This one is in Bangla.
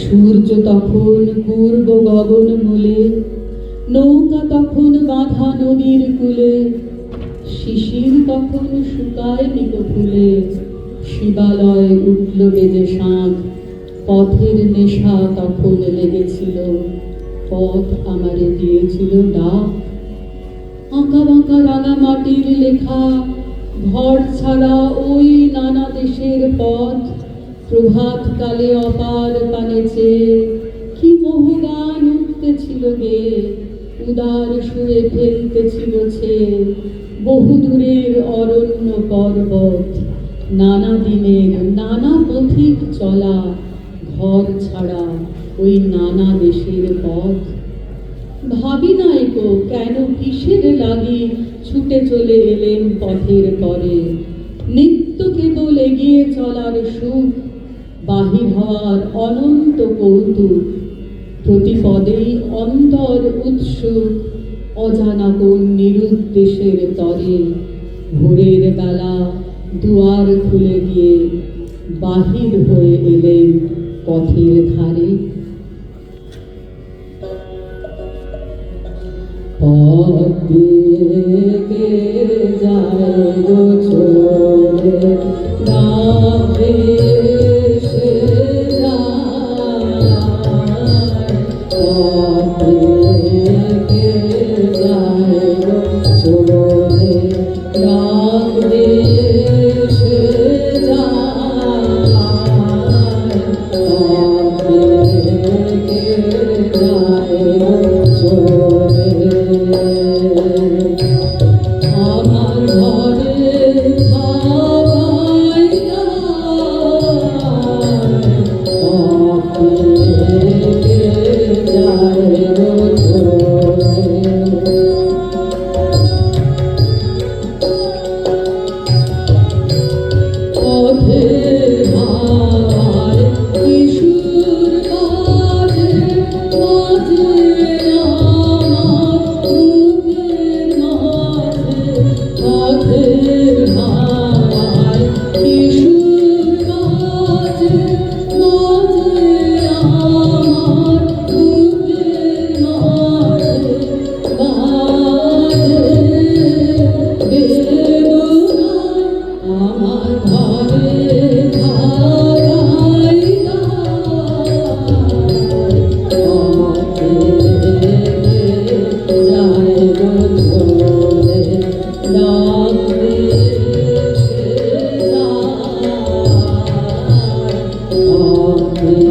সূর্য তখন পূর্ব গগন মূলে, নৌকা তখন বাঁধা নদীর কূলে, শিশির তখন শুকায় নিত ফুলে শিবালয় উঠল বেজে শাঁখ, পথের নেশা তখন লেগেছিল, পথ আমারে দিয়েছিল ডাক। আঁকা বাঁকা রাঙা মাটির লেখা, ঘর ছাড়া ওই নানা দেশের পথ প্রভাত কালে অপার পানে চেয়ে কি মোহ গান উঠতেছিল গে উদার সুরে ফেলতেছিল ছে বহু দূরের অরণ্য পর্বত, নানা দিনের নানা পথিক চলা, ঘর ছাড়া ওই নানা দেশের পথ। ভাবি নাই গো, কেন কিসের লাগি ছুটে চলে এলেন পথের পরে? নিত্য কেবল এগিয়ে চলার সুখ বাহির হওয়ার অনন্ত কৌতুক। প্রতিপদেই অন্তর উৎসুক, অজানা কোন নিরুদ্দেশের তরে। ভোরের বেলা দুয়ার খুলে গিয়ে বাহির হয়ে এলেন পথের ধারে। যায় গো oh Lord.